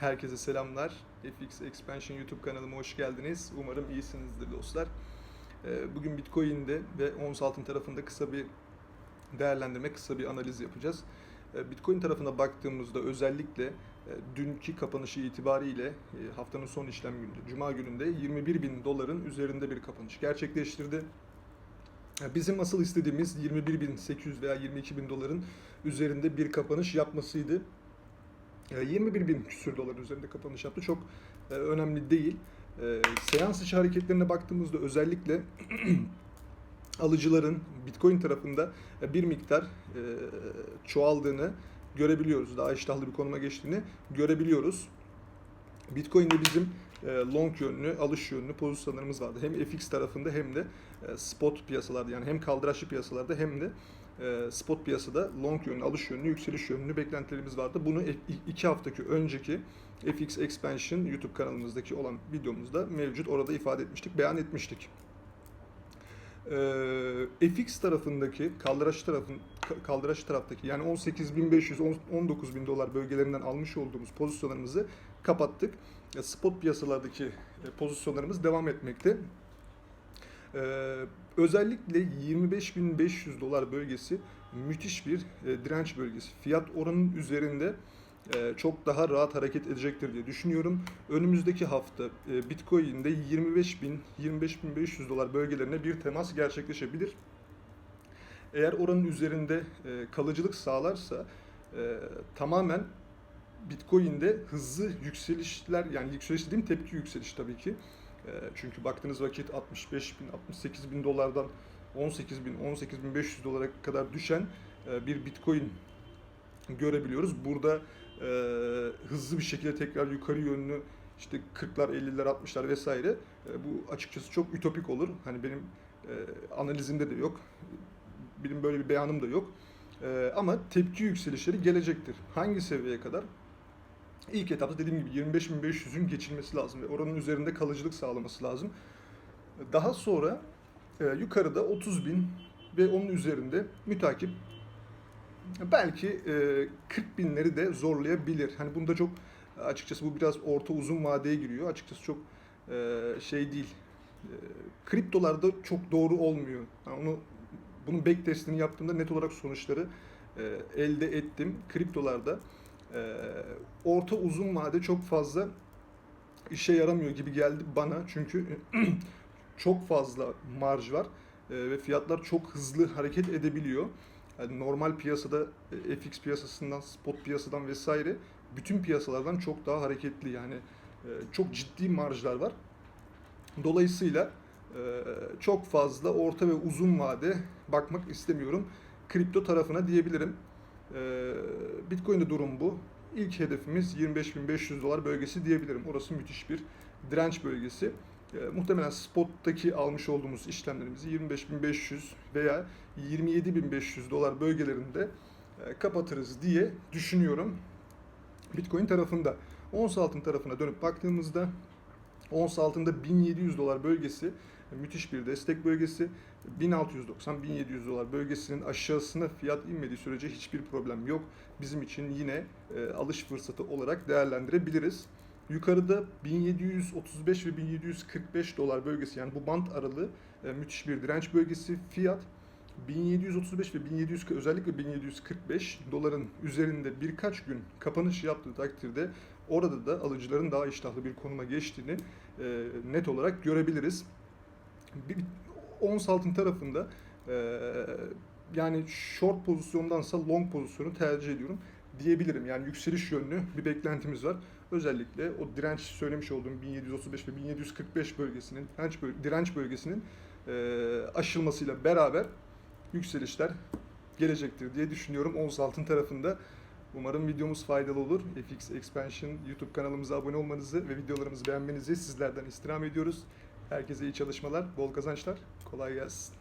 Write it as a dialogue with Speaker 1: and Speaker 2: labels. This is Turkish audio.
Speaker 1: Herkese selamlar. FX Expansion YouTube kanalıma hoş geldiniz. Umarım iyisinizdir dostlar. Ee, Bugün Bitcoin'de ve ons altın tarafında kısa bir değerlendirme, kısa bir analiz yapacağız. Ee, Bitcoin tarafına baktığımızda özellikle e, dünkü kapanışı itibariyle e, haftanın son işlem günü, Cuma gününde 21 bin doların üzerinde bir kapanış gerçekleştirdi. Ya Bizim asıl istediğimiz 21.800 veya 22.000 doların üzerinde bir kapanış yapmasıydı. E, 21 bin küsür dolar üzerinde kapanış yaptı. Çok e, önemli değil. E, seans içi hareketlerine baktığımızda özellikle alıcıların Bitcoin tarafında e, bir miktar e, çoğaldığını görebiliyoruz. Daha iştahlı bir konuma geçtiğini görebiliyoruz. Bitcoin'de bizim e, long yönlü, alış yönlü pozisyonlarımız vardı. Hem FX tarafında hem de e, spot piyasalarda yani hem kaldıraçlı piyasalarda hem de e, spot piyasada long yönlü, alış yönlü, yükseliş yönlü beklentilerimiz vardı. Bunu e- iki haftaki önceki FX Expansion YouTube kanalımızdaki olan videomuzda mevcut. Orada ifade etmiştik, beyan etmiştik. Ee, FX tarafındaki kaldıraç tarafın ka- kaldıraç taraftaki yani 18.500 19.000 dolar bölgelerinden almış olduğumuz pozisyonlarımızı kapattık. E, Spot piyasalardaki e, pozisyonlarımız devam etmekte. Ee, özellikle 25.500 dolar bölgesi müthiş bir e, direnç bölgesi. Fiyat oranın üzerinde e, çok daha rahat hareket edecektir diye düşünüyorum. Önümüzdeki hafta e, Bitcoin'de 25.000 25.500 dolar bölgelerine bir temas gerçekleşebilir. Eğer oranın üzerinde e, kalıcılık sağlarsa e, tamamen Bitcoin'de hızlı yükselişler yani yükseliş dediğim tepki yükseliş tabii ki. E, Çünkü baktığınız vakit 65 bin, 68 bin dolardan 18 bin, 18 bin 500 dolara kadar düşen e, bir Bitcoin görebiliyoruz. Burada e, hızlı bir şekilde tekrar yukarı yönlü işte 40'lar, 50'ler, 60'lar vesaire e, bu açıkçası çok ütopik olur. Hani benim e, analizimde de yok. Benim böyle bir beyanım da yok. E, ama tepki yükselişleri gelecektir. Hangi seviyeye kadar? İlk etapta dediğim gibi 25.500'ün geçilmesi lazım ve oranın üzerinde kalıcılık sağlaması lazım. Daha sonra e, yukarıda 30.000 ve onun üzerinde mütakip belki e, 40 binleri de zorlayabilir. Hani bunda çok açıkçası bu biraz orta uzun vadeye giriyor. Açıkçası çok e, şey değil. E, kriptolarda çok doğru olmuyor. Yani onu bunun back testini yaptığımda net olarak sonuçları e, elde ettim. Kriptolarda e, orta uzun vade çok fazla işe yaramıyor gibi geldi bana. Çünkü çok fazla marj var e, ve fiyatlar çok hızlı hareket edebiliyor. Yani normal piyasada e, FX piyasasından, spot piyasadan vesaire bütün piyasalardan çok daha hareketli. Yani e, çok ciddi marjlar var. Dolayısıyla e, çok fazla orta ve uzun vade bakmak istemiyorum. Kripto tarafına diyebilirim. Bitcoin'de durum bu. İlk hedefimiz 25.500 dolar bölgesi diyebilirim. Orası müthiş bir direnç bölgesi. E, muhtemelen spot'taki almış olduğumuz işlemlerimizi 25.500 veya 27.500 dolar bölgelerinde e, kapatırız diye düşünüyorum. Bitcoin tarafında. Ons altın tarafına dönüp baktığımızda ons altında 1700 dolar bölgesi e, müthiş bir destek bölgesi. 1690-1700 dolar bölgesinin aşağısına fiyat inmediği sürece hiçbir problem yok. Bizim için yine e, alış fırsatı olarak değerlendirebiliriz. Yukarıda 1735 ve 1745 dolar bölgesi yani bu bant aralığı e, müthiş bir direnç bölgesi. Fiyat 1735 ve 1700 özellikle 1745 doların üzerinde birkaç gün kapanış yaptığı takdirde orada da alıcıların daha iştahlı bir konuma geçtiğini e, net olarak görebiliriz. Bir, ons altın tarafında e, yani short pozisyondansa long pozisyonu tercih ediyorum diyebilirim. Yani yükseliş yönlü bir beklentimiz var. Özellikle o direnç söylemiş olduğum 1735 ve 1745 bölgesinin direnç, böl- direnç bölgesinin e, aşılmasıyla beraber yükselişler gelecektir diye düşünüyorum ons altın tarafında. Umarım videomuz faydalı olur. FX Expansion YouTube kanalımıza abone olmanızı ve videolarımızı beğenmenizi sizlerden istirham ediyoruz. Herkese iyi çalışmalar, bol kazançlar, kolay gelsin.